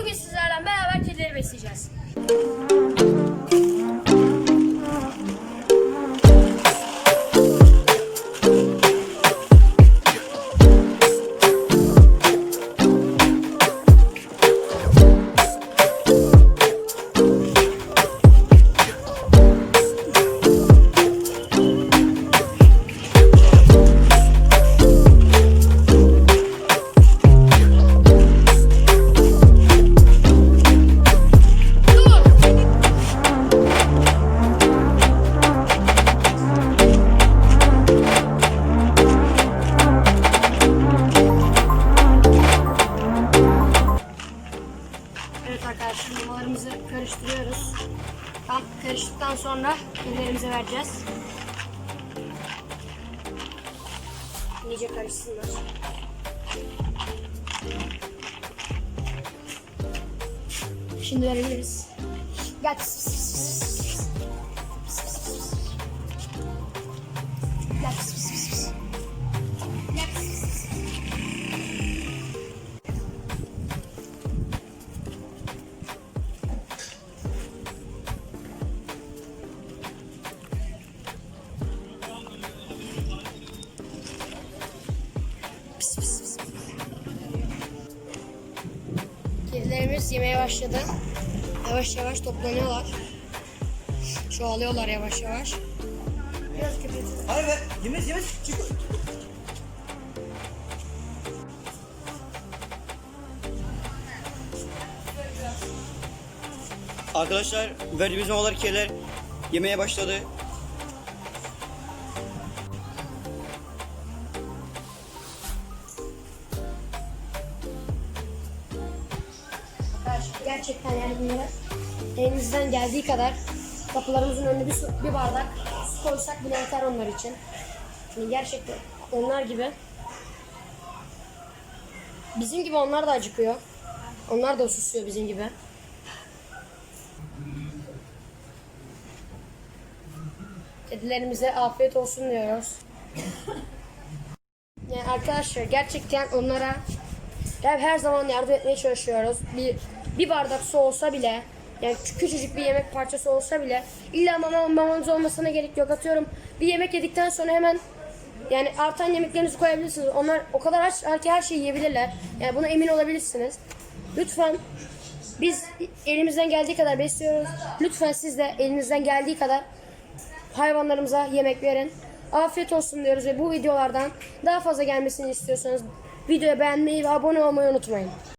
Bugün sizlerle beraber kedileri besleyeceğiz. Mamalarımızı karıştırıyoruz. Tam karıştıktan sonra kedilerimize vereceğiz. İyice karışsınlar. Şimdi verebiliriz. Gel. Kedilerimiz yemeye başladı. Yavaş yavaş toplanıyorlar. Çoğalıyorlar yavaş yavaş. Biraz köpek. Hadi be. Yemek yemek. Çık. Arkadaşlar verdiğimiz mamalar keler yemeye başladı. Gerçekten yani bunları elimizden geldiği kadar kapılarımızın önüne bir, bir bardak su koysak bile yeter onlar için. Yani gerçekten onlar gibi bizim gibi onlar da acıkıyor. Onlar da susuyor bizim gibi. Kedilerimize afiyet olsun diyoruz. Yani arkadaşlar gerçekten onlara yani her zaman yardım etmeye çalışıyoruz. Bir bir bardak su olsa bile yani kü- küçücük bir yemek parçası olsa bile illa mama olmasına gerek yok. Atıyorum bir yemek yedikten sonra hemen yani artan yemeklerinizi koyabilirsiniz. Onlar o kadar aç ki her şeyi yiyebilirler. Yani buna emin olabilirsiniz. Lütfen biz elimizden geldiği kadar besliyoruz. Lütfen siz de elinizden geldiği kadar hayvanlarımıza yemek verin. Afiyet olsun diyoruz ve bu videolardan daha fazla gelmesini istiyorsanız videoyu beğenmeyi ve abone olmayı unutmayın.